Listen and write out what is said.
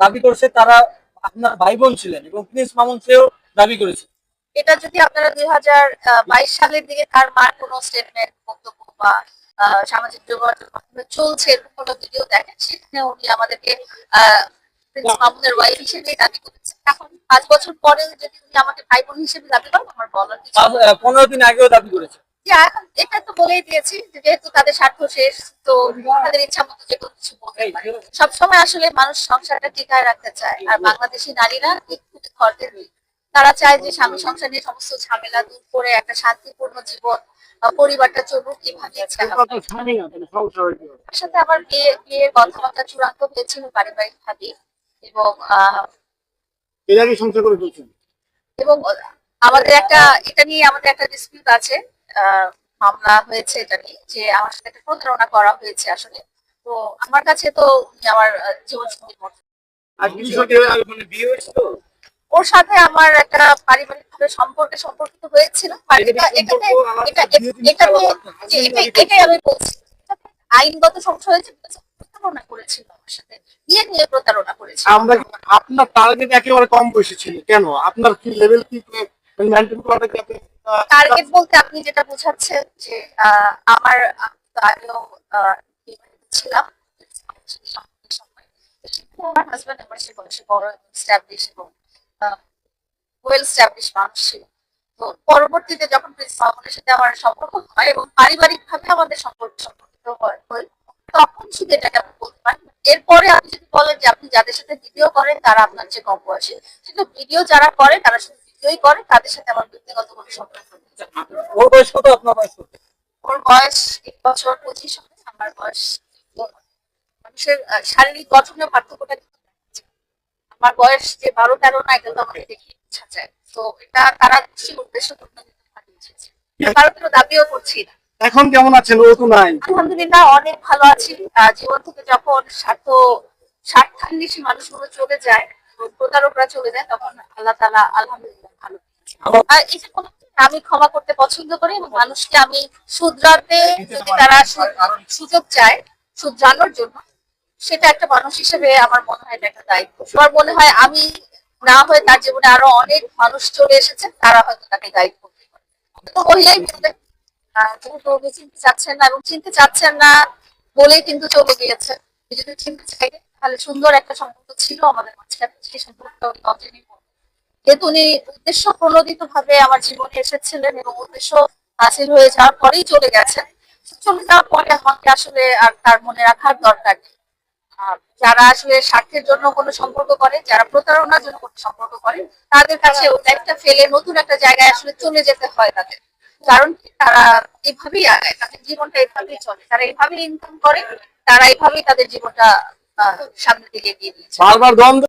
দাবি করছে তারা আপনার ভাই বোন ছিলেন এবং প্রিন্স মামুন সেও দাবি করেছে। এটা যদি আপনারা দুই হাজার বাইশ সালের দিকে তার মার কোনো স্টেটমেন্ট বক্তব্য বা সামাজিক যোগাযোগ মাধ্যমে চলছে এরকম কোনো ভিডিও দেখেন সেখানে উনি আমাদেরকে মামুনের ওয়াইফ হিসেবে দাবি করেছেন। এখন পাঁচ বছর পরে যদি উনি আমাকে ভাই বোন হিসেবে দাবি করেন আমার বলার কিছু পনেরো দিন আগেও দাবি করেছে। এটা তো বলেই দিয়েছি যেহেতু তাদের স্বার্থ শেষ তো তাদের ইচ্ছা মতো যে কোনো কিছু বলতে সবসময় আসলে মানুষ সংসারটা টিকায় রাখতে চায় আর বাংলাদেশি নারীরা একটু তারা চায় যে স্বামী সংসার নিয়ে সমস্ত ঝামেলা দূর করে একটা শান্তিপূর্ণ জীবন পরিবারটা চলুক কীভাবে। তার সাথে আমার বিয়ে বিয়ের কথাবার্তা চূড়ান্ত হয়েছিল পারিবারিক ভাবে এবং এবং আমাদের একটা এটা নিয়ে আমাদের একটা ডিসপিউট আছে। মামলা হয়েছে এটা নিয়ে যে আমার সাথে একটা প্রতারণা করা হয়েছে আসলে। তো আমার কাছে তো আমার জীবন সঙ্গীর মতো। মানে ওর সাথে আমার একটা পারিবারিক ভাবে সম্পর্কে? সম্পর্কিত হয়েছিল নিয়ে এটাই আমি বলছি। আইনগত সমস্যা হয়েছে প্রতারণা করেছিল আমার সাথে। বিয়ে নিয়ে প্রতারণা করেছিল। আমরা আপনার টার্গেট একেবারে কম বয়সী ছিল। কেন? আপনার কি লেভেল কি? মেনটেন করাটা কি আপনি টার্গেট বলতে আপনি যেটা বোঝাচ্ছেন যে আমার ছিলাম। আমার হাজব্যান্ড আমার সে বয়সে বড় স্ট্যাবলিশ এবং ওয়েল স্ট্যাবলিশ মানুষ ছিল। পরবর্তীতে যখন প্রিন্স মামুনের সাথে আমার সম্পর্ক হয় এবং পারিবারিক ভাবে আমাদের সম্পর্ক সম্পর্কিত হয় হয়, তখন শুধু এটাকে আপনি বলতে পারেন এরপরে আপনি যদি বলেন যে আপনি যাদের সাথে ভিডিও করেন তারা আপনার চেয়ে কম বয়সী। কিন্তু ভিডিও যারা করে তারা শুধু ভিডিওই করে তাদের সাথে আমার ব্যক্তিগত কোনো সম্পর্ক নেই ওর বয়স কত? আপনার বয়স কত? ওর বয়স এক বছর পঁচিশ হবে আমার বয়স মানুষের শারীরিক গঠনের পার্থক্যটা কিন্তু আমার বয়স যে বারো তেরো না এটা তো আমাকে দেখে বোঝা যায়। তো এটা তারা সেই উদ্দেশ্য পাঠিয়েছে কারও কোনো দাবিও করছি না। এখন কেমন আছেন? ও তো নাই। আলহামদুলিল্লাহ অনেক ভালো আছি। জীবন থেকে যখন স্বার্থ স্বার্থান্বেষী মানুষগুলো চলে যায় প্রতারকরা চলে যায়, তখন আল্লাহ তালা আলহামদুলিল্লাহ ভালো আর এই যে আমি ক্ষমা করতে পছন্দ করি এবং মানুষকে আমি শুধরাতে যদি তারা সুযোগ চায়, শুধরানোর জন্য, সেটা একটা মানুষ হিসেবে আমার মনে হয় একটা দায়িত্ব। আমার মনে হয় আমি না হয়ে তার জীবনে আরও অনেক মানুষ চলে এসেছে তারা হয়তো তাকে গাইড করতে মহিলাই যেহেতু উনি চিনতে চাচ্ছেন না এবং চিনতে চাচ্ছেন না বলেই কিন্তু চলে গিয়েছে যদি চিনতে চাইতেন তাহলে সুন্দর একটা সম্পর্ক ছিল আমাদের মাঝখানে, সেই সম্পর্কটা উনি কন্টিনিউ করবেন যেহেতু উনি উদ্দেশ্য প্রণোদিত ভাবে আমার জীবনে এসেছিলেন এবং উদ্দেশ্য হাসিল হয়ে যাওয়ার পরেই চলে গেছেন, চলে যাওয়ার পরে আমাকে আসলে আর তার মনে রাখার দরকার নেই। যারা আসলে স্বার্থের জন্য কোনো সম্পর্ক করে, যারা প্রতারণার জন্য কোনো সম্পর্ক করে, তাদের কাছে ওটা একটা ফেলে নতুন একটা জায়গায় আসলে চলে যেতে হয় তাদের। কারণ তারা এইভাবেই আগায়, তাদের জীবনটা এইভাবেই চলে। তারা এইভাবেই ইনকাম করে, তারা এইভাবেই তাদের জীবনটা সামনের দিকে এগিয়ে দিয়েছে। বারবার দ্বন্দ্ব